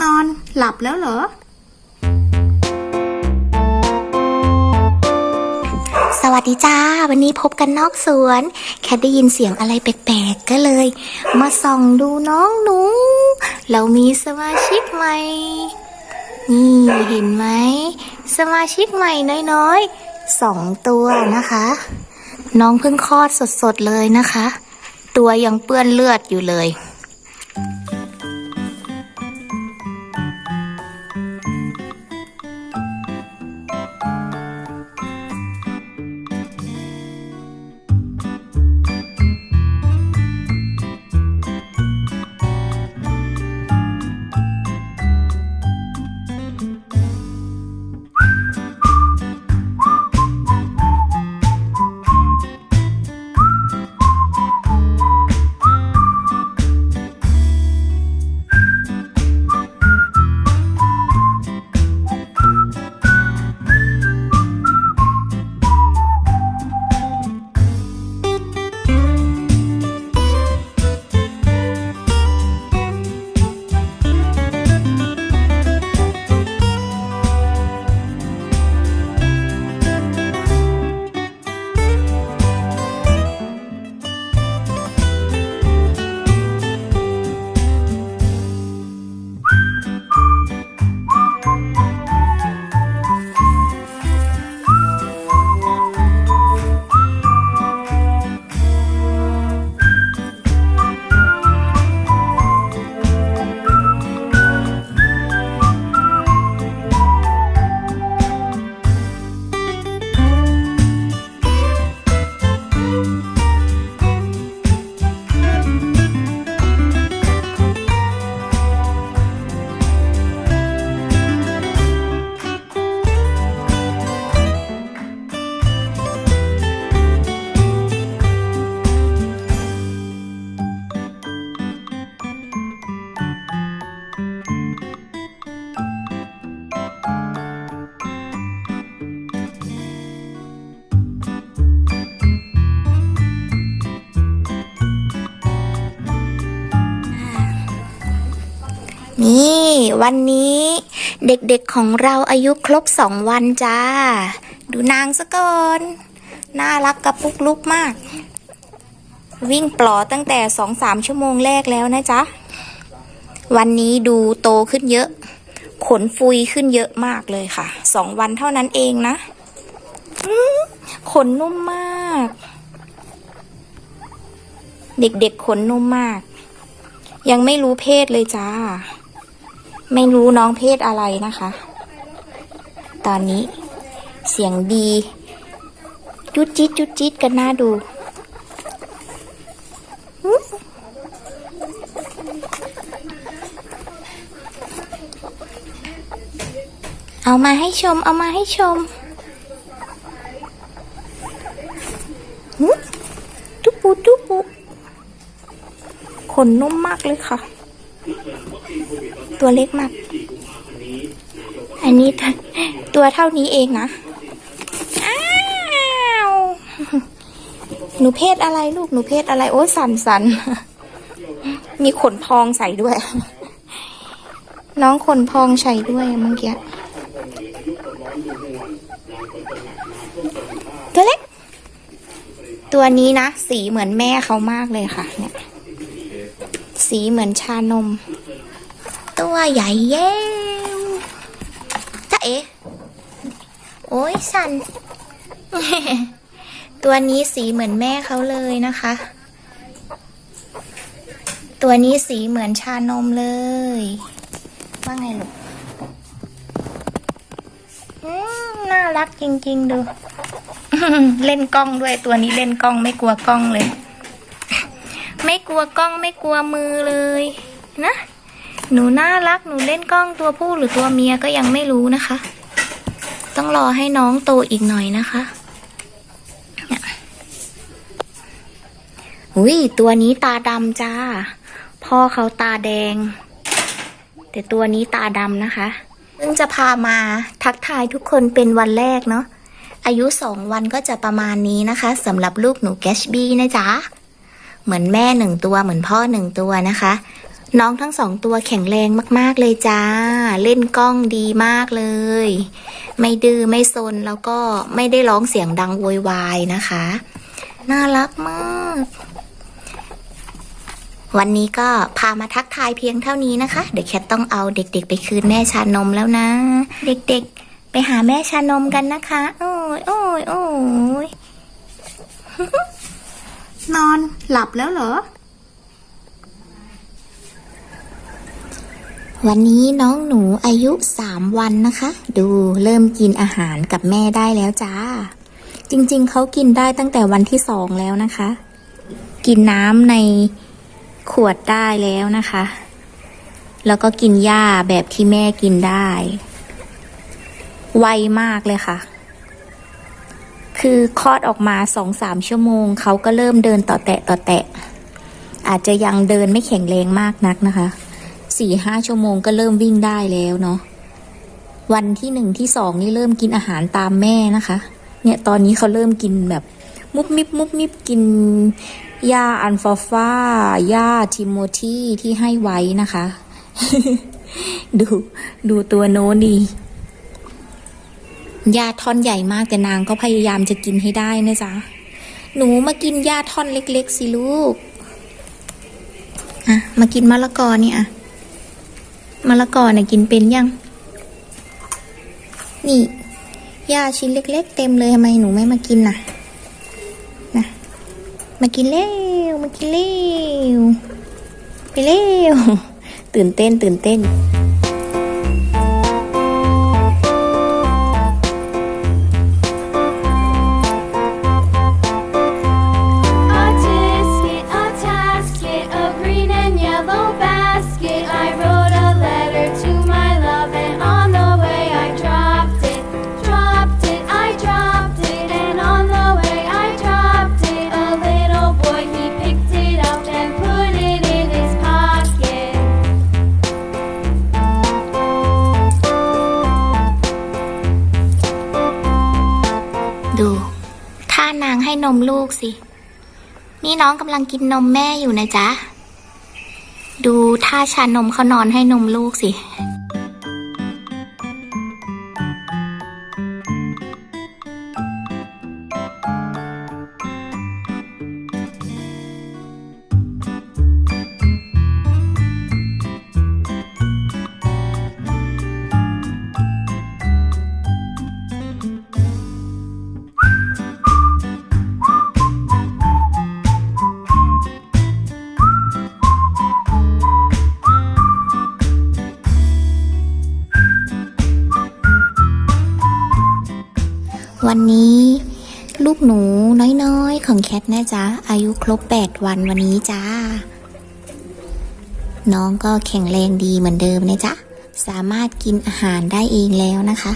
นอนหลับแล้วเหรอ สวัสดีจ้า วันนี้พบกันนอกสวน แค่ได้ยินเสียงอะไรแปลกๆ ก็เลย มาส่องดูน้องหนู เรามีสมาชิกใหม่ นี่เห็นไหม สมาชิกใหม่น้อยๆสองตัวนะคะ น้องเพิ่งคลอดสดๆเลยนะคะ ตัวยังเปื้อนเลือดอยู่เลย นี่ วันนี้เด็กๆของเราอายุครบสองวันจ้า ดูนางซะก่อน น่ารักกับปุกลุกมาก วิ่งปลอตั้งแต่สองสามชั่วโมงแรกแล้วนะจ๊ะ วันนี้ดูโตขึ้นเยอะ ขนฟุยขึ้นเยอะมากเลยค่ะ สองวันเท่านั้นเองนะ ขนนุ่มมาก เด็กๆขนนุ่มมากยังไม่รู้เพศเลยจ้า ไม่รู้น้องเพศอะไรนะคะ ตอนนี้เสียงดี จุดจิดจุดจิดกันน่าดู เอามาให้ชม เอามาให้ชมหึจุบปูจุบปูขนนุ่มมากเลยค่ะ ตัวเล็กมาก อันนี้ตัวเท่านี้เองนะ อ้าว หนูเพศอะไรลูก หนูเพศอะไร โอ้สันสัน มีขนพองใส่ด้วย น้องขนพองใส่ด้วยเมื่อกี้ตัวเล็ก ตัวนี้นะ สีเหมือนแม่เขามากเลยค่ะ เนี่ย สีเหมือนชานม ตัวใหญ่เย้จ้าเอ๋โอ้ยสัน ตัวนี้สีเหมือนแม่เขาเลยนะคะ ตัวนี้สีเหมือนชานมเลย ว่าไงลูกอืมน่ารักจริง ๆ ดู เล่นกล้องด้วยตัวนี้เล่นกล้องไม่กลัวกล้องเลย ไม่กลัวกล้องไม่กลัวมือเลย นะ หนูน่ารักหนูเล่นกล้องตัวผู้หรือตัวเมียก็ยังไม่รู้นะคะ ต้องรอให้น้องโตอีกหน่อยนะคะเนี่ยอุ้ยตัวนี้ตาดำจ้า พ่อเขาตาแดง แต่ตัวนี้ตาดำนะคะเพิ่งจะพามาทักทายทุกคนเป็นวันแรกเนาะอายุสองวันก็จะประมาณนี้นะคะสำหรับลูกหนูแกชบี้นะจ๊ะเหมือนแม่หนึ่งตัวเหมือนพ่อหนึ่งตัวนะคะ น้องทั้งสองตัวแข็งแรงมาก ๆ เลยจ้า เล่นกล้องดีมากเลย ไม่ดื้อไม่ซนแล้วก็ไม่ได้ร้องเสียงดังโวยวายนะคะ น่ารักมาก วันนี้ก็พามาทักทายเพียงเท่านี้นะคะ เดี๋ยวแคทต้องเอาเด็ก ๆ ไปคืนแม่ชานมแล้วนะ เด็ก ๆ ไปหาแม่ชานมกันนะคะ โอ้ยโอ้ยโอ้ยนอนหลับแล้วเหรอ วันนี้น้องหนูอายุสามวันนะคะ ดูเริ่มกินอาหารกับแม่ได้แล้วจ้า จริงๆ เขากินได้ตั้งแต่วันที่สองแล้วนะคะ กินน้ำในขวดได้แล้วนะคะ แล้วก็กินหญ้าแบบที่แม่กินได้ ไวมากเลยค่ะ คือคลอดออกมาสองสามชั่วโมง เขาก็เริ่มเดินต่อแตะต่อแตะ อาจจะยังเดินไม่แข็งแรงมากนักนะคะ สี่ห้าชั่วโมงก็เริ่มวิ่งได้แล้วเนาะวันที่หนึ่งที่สองนี่เริ่มกินอาหารตามแม่นะคะ เนี่ยตอนนี้เขาเริ่มกินแบบมุบมิบมุบมิบกินหญ้าอันฟอฟ้าหญ้าทิโมธีที่ให้ไว้นะคะ ดูดูตัวโน้นดีหญ้าท่อนใหญ่มากแต่นางก็พยายามจะกินให้ได้นะจ๊ะ หนูมากินหญ้าท่อนเล็ก ๆ สิลูก อะ มากินมะละกอเนี่อะ มะละกอเนี่ยกินเป็นยัง นี่หญ้าชิ้นเล็ก ๆ เต็มเลยทำไมหนูไม่มากินน่ะนะมากินเร็วมากินเร็วไปเร็วตื่นเต้นตื่นเต้น นมลูกสิ นี่น้องกำลังกินนมแม่อยู่นะจ๊ะ ดูท่าชานมเขานอนให้นมลูกสิ วันนี้ ลูกหนูน้อยๆ ของแคทนะจ๊ะ อายุครบ 8 วันวันนี้จ้า น้องก็แข็งแรงดีเหมือนเดิมนะจ๊ะ สามารถกินอาหารได้เองแล้วนะคะ